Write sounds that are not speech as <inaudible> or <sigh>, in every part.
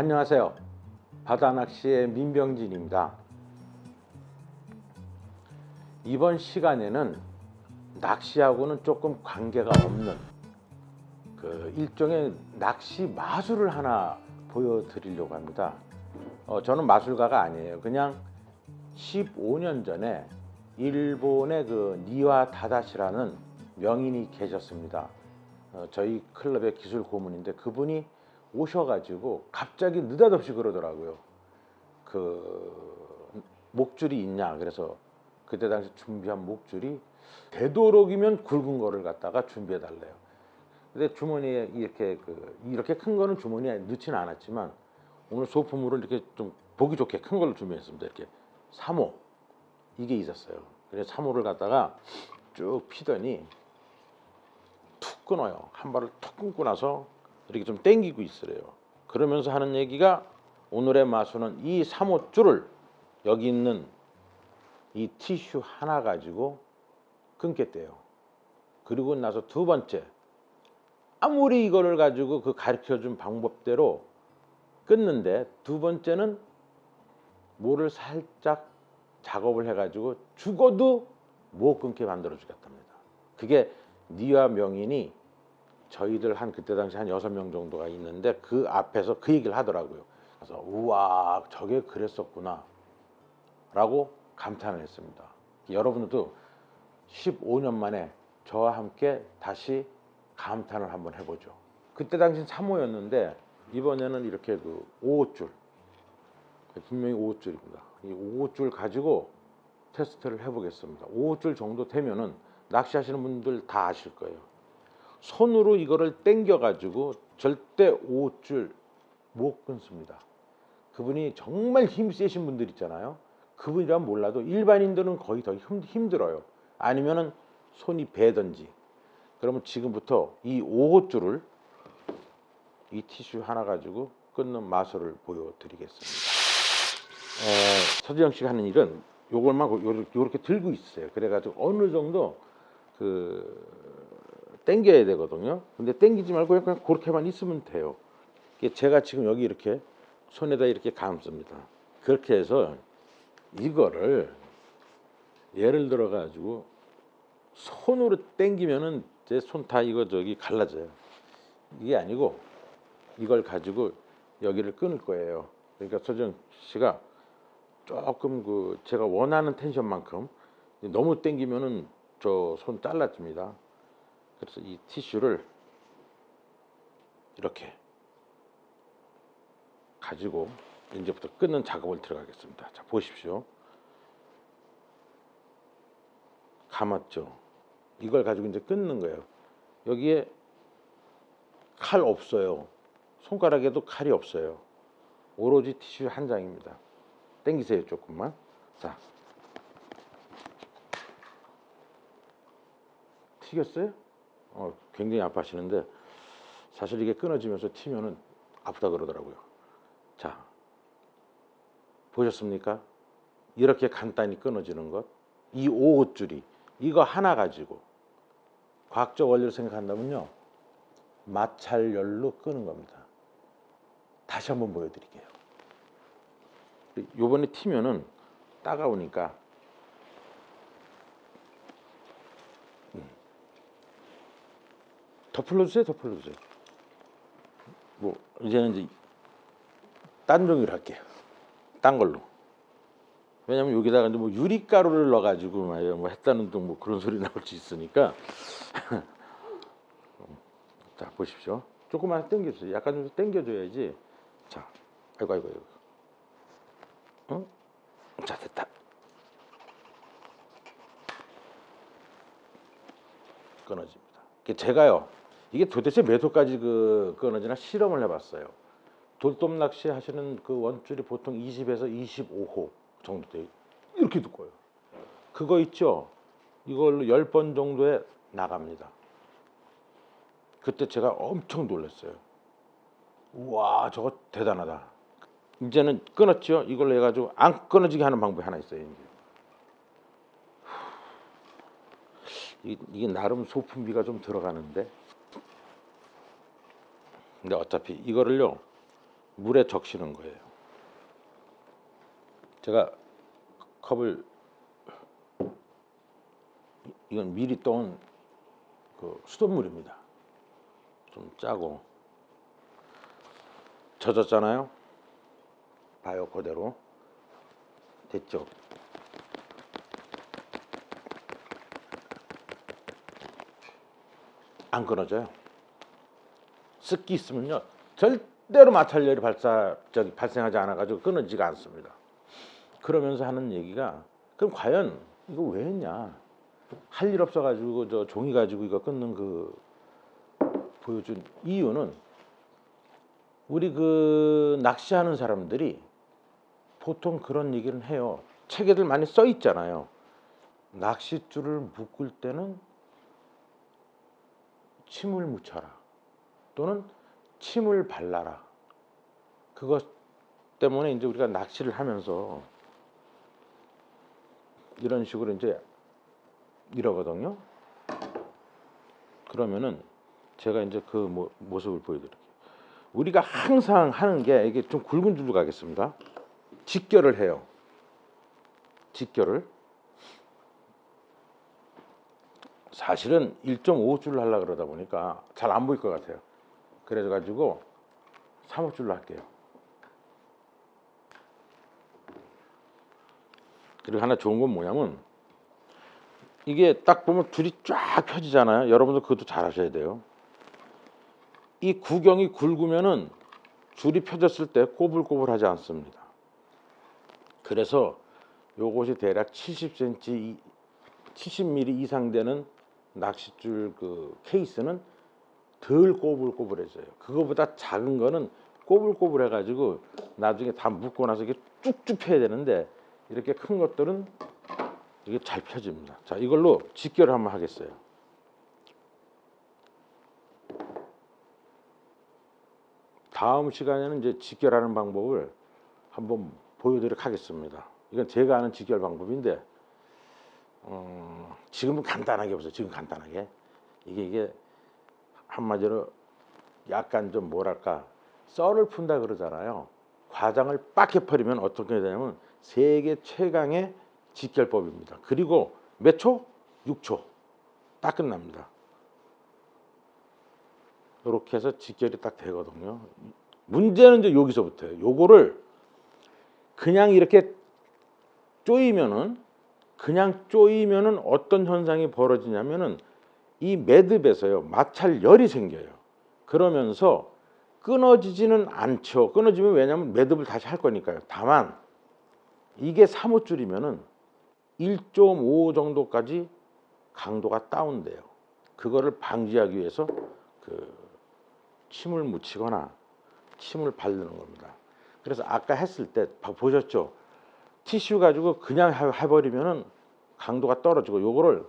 안녕하세요. 바다낚시의 민병진입니다. 이번 시간에는 낚시하고는 조금 관계가 없는 그 일종의 낚시 마술을 하나 보여드리려고 합니다. 어, 저는 마술가가 아니에요. 그냥 15년 전에 일본의 그 니와 다다시라는 명인이 계셨습니다. 어, 저희 클럽의 기술 고문인데 그분이 오셔가지고 갑자기 느닷없이 그러더라고요. 그 목줄이 있냐 그래서 그때 당시 준비한 목줄이 되도록이면 굵은 거를 갖다가 준비해 달래요. 근데 주머니에 이렇게 그 이렇게 큰 거는 주머니에 넣지는 않았지만 오늘 소품으로 이렇게 좀 보기 좋게 큰 걸로 준비했습니다. 이렇게 3호 이게 있었어요. 그래서 3호를 갖다가 쭉 피더니 툭 끊어요. 한 발을 툭 끊고 나서 이렇게 좀 당기고 있으래요. 그러면서 하는 얘기가 오늘의 마술은 이 3호 줄을 여기 있는 이 티슈 하나 가지고 끊겠대요. 그리고 나서 두 번째 아무리 이거를 가지고 그 가르쳐 준 방법대로 끊는데 두 번째는 뭐를 살짝 작업을 해가지고 죽어도 못 끊게 만들어 주겠답니다. 그게 니와 명인이 저희들 한 그때 당시 한 여섯 명 정도가 있는데 그 앞에서 그 얘기를 하더라고요. 그래서 우와 저게 그랬었구나 라고 감탄을 했습니다. 여러분들도 15년 만에 저와 함께 다시 감탄을 한번 해보죠. 그때 당시 3호였는데 이번에는 이렇게 그 5호줄 분명히 5호줄입니다. 이 5호줄 가지고 테스트를 해보겠습니다. 5호줄 정도 되면은 낚시하시는 분들 다 아실 거예요. 손으로 이거를 당겨 가지고 절대 5호줄 못 끊습니다. 그분이 정말 힘 세신 분들 있잖아요. 그분이라면 몰라도 일반인들은 거의 더 힘, 힘들어요. 아니면은 손이 베든지. 그러면 지금부터 이 5호줄을 이 티슈 하나 가지고 끊는 마술을 보여드리겠습니다. 에, 서지영 씨가 하는 일은 요걸만 요렇게 들고 있어요. 그래가지고 어느 정도 그 당겨야 되거든요. 근데 당기지 말고 그냥 그렇게만 있으면 돼요. 제가 지금 여기 이렇게 손에다 이렇게 감습니다. 그렇게 해서 이거를 예를 들어 가지고 손으로 당기면은 제 손 다 이거 저기 갈라져요. 이게 아니고 이걸 가지고 여기를 끊을 거예요. 그러니까 서정 씨가 조금 그 제가 원하는 텐션만큼 너무 당기면은 저 손 잘라집니다. 그래서 이 티슈를 이렇게 가지고 이제부터 끊는 작업을 들어가겠습니다. 자 보십시오. 감았죠. 이걸 가지고 이제 끊는 거예요. 여기에 칼 없어요. 손가락에도 칼이 없어요. 오로지 티슈 한 장입니다. 당기세요 조금만. 자, 튀겼어요? 어, 굉장히 아파하시는데 사실 이게 끊어지면서 튀면은 아프다 그러더라고요. 자, 보셨습니까? 이렇게 간단히 끊어지는 것. 이 5호줄이 이거 하나 가지고 과학적 원리로 생각한다면요. 마찰열로 끄는 겁니다. 다시 한번 보여드릴게요. 요번에 튀면은 따가우니까 음. 더 풀러주세요. 뭐 이제는 이제 딴 종이로 할게요. 딴 걸로. 왜냐면 여기다가 이제 뭐 유리가루를 넣어가지고 뭐 했다는 둥뭐 그런 소리 나올 수 있으니까. <laughs> 자 보십시오. 조금만 당겨주세요. 약간 좀 당겨줘야지. 자, 아이고 아이고 아이고. 응? 자 됐다. 끊어집니다. 제가요. 이게 도대체 몇 호까지 그 끊어지나 실험을 해봤어요. 돌돔 낚시 하시는 그 원줄이 보통 20에서 25호 정도 돼요. 이렇게 두꺼워요. 그거 있죠? 이걸로 10번 정도에 나갑니다. 그때 제가 엄청 놀랐어요. 우와, 저거 대단하다. 이제는 끊었죠? 이걸로 해가지고 안 끊어지게 하는 방법이 하나 있어요. 이제. 이- 이게 나름 소품비가 좀 들어가는데 근데 어차피 이거를요 물에 적시는 거예요. 제가 컵을 이건 미리 떠온 그 수돗물입니다. 좀 짜고 젖었잖아요. 봐요 그대로 됐죠. 안 끊어져요. 습기 있으면요 절대로 마찰열이 발사 저기 발생하지 않아가지고 끊어지가 않습니다. 그러면서 하는 얘기가 그럼 과연 이거 왜 했냐? 할 일 없어가지고 저 종이 가지고 이거 끊는 그 보여준 이유는 우리 그 낚시하는 사람들이 보통 그런 얘기를 해요. 책에들 많이 써 있잖아요. 낚싯줄을 묶을 때는 침을 묻혀라 또는 침을 발라라. 그것 때문에 이제 우리가 낚시를 하면서 이런 식으로 이제 이러거든요. 그러면은 제가 이제 그 모, 모습을 보여드릴게요. 우리가 항상 하는 게 이게 좀 굵은 줄로 가겠습니다. 직결을 해요. 직결을 사실은 1.5줄로 하려 그러다 보니까 잘 안 보일 것 같아요. 그래서 가지고 3호줄로 할게요. 그리고 하나 좋은 건 뭐냐면 이게 딱 보면 줄이 쫙 펴지잖아요. 여러분들 그것도 잘 하셔야 돼요. 이 구경이 굵으면은 줄이 펴졌을 때 꼬불꼬불하지 않습니다. 그래서 요것이 대략 70cm, 70mm 이상 되는 낚싯줄 그 케이스는 덜 꼬불꼬불해져요. 그거보다 작은 거는 꼬불꼬불해 가지고 나중에 다 묶고 나서 이게 쭉쭉 펴야 되는데 이렇게 큰 것들은 이게 잘 펴집니다. 자, 이걸로 직결을 한번 하겠어요. 다음 시간에는 이제 직결하는 방법을 한번 보여드리도록 하겠습니다. 이건 제가 아는 직결 방법인데 어, 지금은 간단하게 보세요. 지금 간단하게 이게 이게 한마디로 약간 좀 뭐랄까 썰을 푼다 그러잖아요. 과장을 빡 해 버리면 어떻게 되냐면 세계 최강의 직결법입니다. 그리고 몇 초? 6초. 딱 끝납니다. 이렇게 해서 직결이 딱 되거든요. 문제는 이제 여기서부터예요. 요거를 그냥 이렇게 쪼이면은 그냥 쪼이면은 어떤 현상이 벌어지냐면은 이 매듭에서요 마찰열이 생겨요. 그러면서 끊어지지는 않죠. 끊어지면 왜냐하면 매듭을 다시 할 거니까요. 다만 이게 3호줄이면은 1.5 정도까지 강도가 다운돼요. 그거를 방지하기 위해서 그 침을 묻히거나 침을 바르는 겁니다. 그래서 아까 했을 때 봐- 보셨죠? 티슈 가지고 그냥 해- 해버리면은 강도가 떨어지고 요거를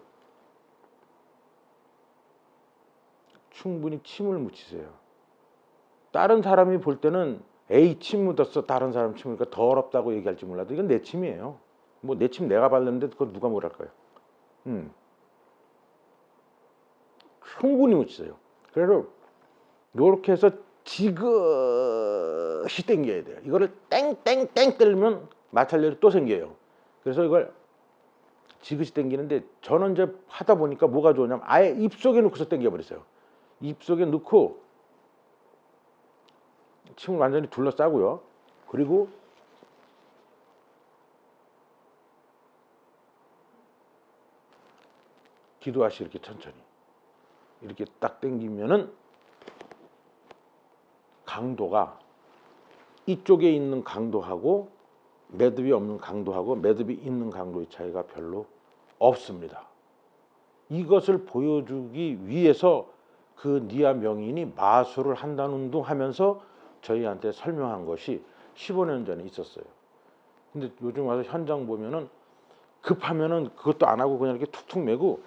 충분히 침을 묻히세요. 다른 사람이 볼 때는 에이 침 묻었어 다른 사람 침이니까 더럽다고 얘기할지 몰라도 이건 내 침이에요. 뭐 내 침 내가 발랐는데 그걸 누가 뭐랄까요? 음. 충분히 묻히세요. 그래서 이렇게 해서 지그시 당겨야 돼요. 이거를 땡땡땡 때리면 마찰열이 또 생겨요. 그래서 이걸 지그시 당기는데 저는 이제 하다 보니까 뭐가 좋냐면 아예 입속에 넣고서 당겨버렸어요. 입속에 넣고 침을 완전히 둘러싸고요. 그리고 기도하시 이렇게 천천히 이렇게 딱 당기면은 강도가 이쪽에 있는 강도하고 매듭이 없는 강도하고 매듭이 있는 강도의 차이가 별로 없습니다. 이것을 보여주기 위해서 그 니아 명인이 마술을 한다는 둥 하면서 저희한테 설명한 것이 15년 전에 있었어요. 근데 요즘 와서 현장 보면은 급하면은 그것도 안 하고 그냥 이렇게 툭툭 매고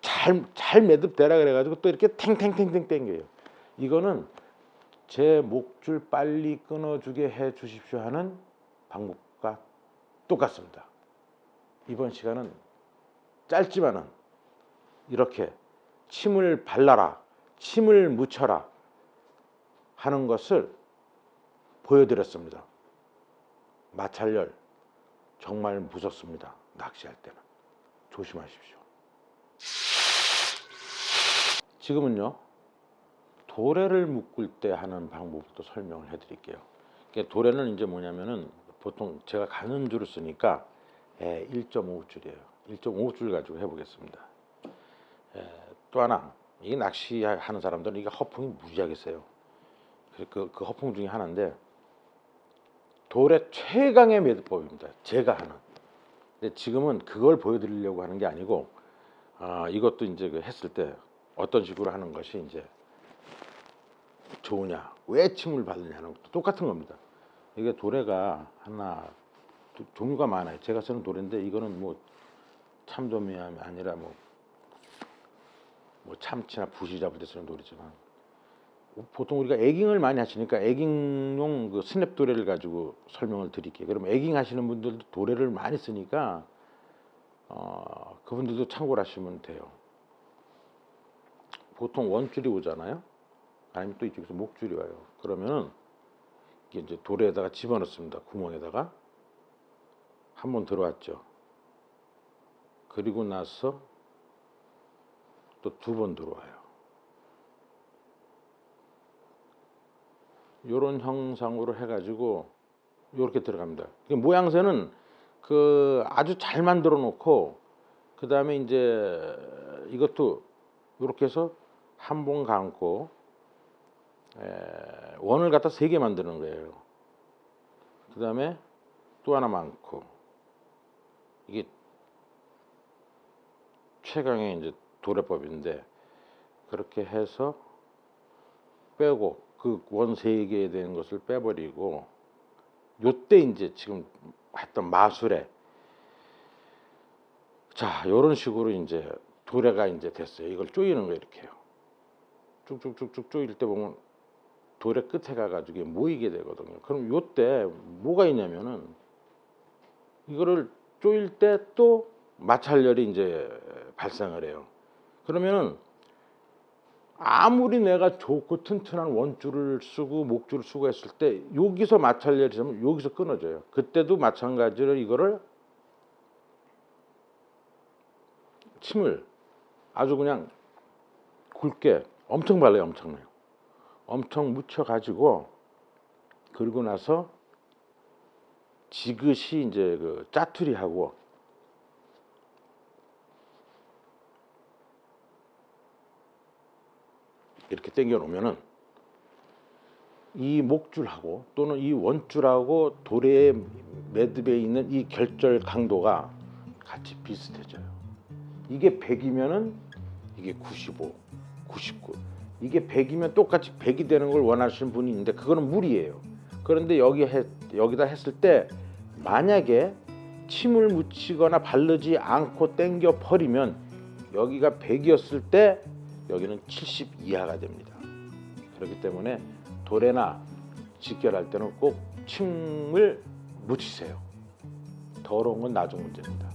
잘, 잘 매듭되라 그래가지고 또 이렇게 탱탱탱탱 땡겨요. 이거는 제 목줄 빨리 끊어주게 해 주십시오 하는 방법과 똑같습니다. 이번 시간은 짧지만은 이렇게 침을 발라라, 침을 묻혀라 하는 것을 보여드렸습니다. 마찰열 정말 무섭습니다. 낚시할 때는 조심하십시오. 지금은요 도래를 묶을 때 하는 방법도 설명을 해드릴게요. 도래는 이제 뭐냐면은 보통 제가 가는 줄을 쓰니까 예, 1.5줄이에요. 1.5줄 가지고 해보겠습니다. 예, 또 하나 이 낚시하는 사람들은 이게 허풍이 무지하게 세요. 그, 그, 그 허풍 중에 하나인데 돌의 최강의 매듭법입니다. 제가 하는. 근데 지금은 그걸 보여드리려고 하는 게 아니고 아, 이것도 이제 그 했을 때 어떤 식으로 하는 것이 이제 좋으냐, 왜 침을 받느냐는 것도 똑같은 겁니다. 이게 도래가 하나 두- 종류가 많아요. 제가 쓰는 도래인데 이거는 뭐 참돔이 아니라 뭐, 뭐 참치나 부시 잡을 때 쓰는 도리지만 보통 우리가 에깅을 많이 하시니까 에깅용 그 스냅 도래를 가지고 설명을 드릴게요. 그럼 에깅 하시는 분들도 도래를 많이 쓰니까 어, 그분들도 참고를 하시면 돼요. 보통 원줄이 오잖아요. 아니면 또 이쪽에서 목줄이 와요. 그러면은 이게 이제 도래에다가 집어넣습니다. 구멍에다가 한 번 들어왔죠. 그리고 나서 또 두 번 들어와요. 요런 형상으로 해가지고 요렇게 들어갑니다. 그 모양새는 그 아주 잘 만들어 놓고 그 다음에 이제 이것도 요렇게 해서 한 번 감고 에, 원을 갖다 세 개 만드는 거예요. 그 다음에 또 하나 많고 이게 최강의 이제 도래법인데 그렇게 해서 빼고 그 원 세 개에 대한 것을 빼버리고 요때 이제 지금 했던 마술에 자 요런 식으로 이제 도래가 이제 됐어요. 이걸 조이는 거 이렇게요. 쭉쭉쭉쭉 조일 때 보면 도래 끝에 가가지고 모이게 되거든요. 그럼 요때 뭐가 있냐면은 이거를 조일 때 또 마찰열이 이제 발생을 해요. 그러면은 아무리 내가 좋고 튼튼한 원줄을 쓰고 목줄을 쓰고 했을 때 여기서 마찰열이 되면 여기서 끊어져요. 그때도 마찬가지로 이거를 침을 아주 그냥 굵게 엄청 발라요, 엄청나요. 엄청 묻혀 가지고 그리고 나서 지그시 이제 그 짜투리하고 이렇게 당겨 놓으면은 이 목줄하고 또는 이 원줄하고 도래의 매듭에 있는 이 결절 강도가 같이 비슷해져요. 이게 100이면은 이게 95, 99. 이게 100이면 똑같이 100이 되는 걸 원하시는 분이 있는데 그거는 무리예요. 그런데 여기 해, 여기다 했을 때 만약에 침을 묻히거나 바르지 않고 당겨 버리면 여기가 100이었을 때 여기는 70 이하가 됩니다. 그렇기 때문에 도래나 직결할 때는 꼭 침을 묻히세요. 더러운 건 나중 문제입니다.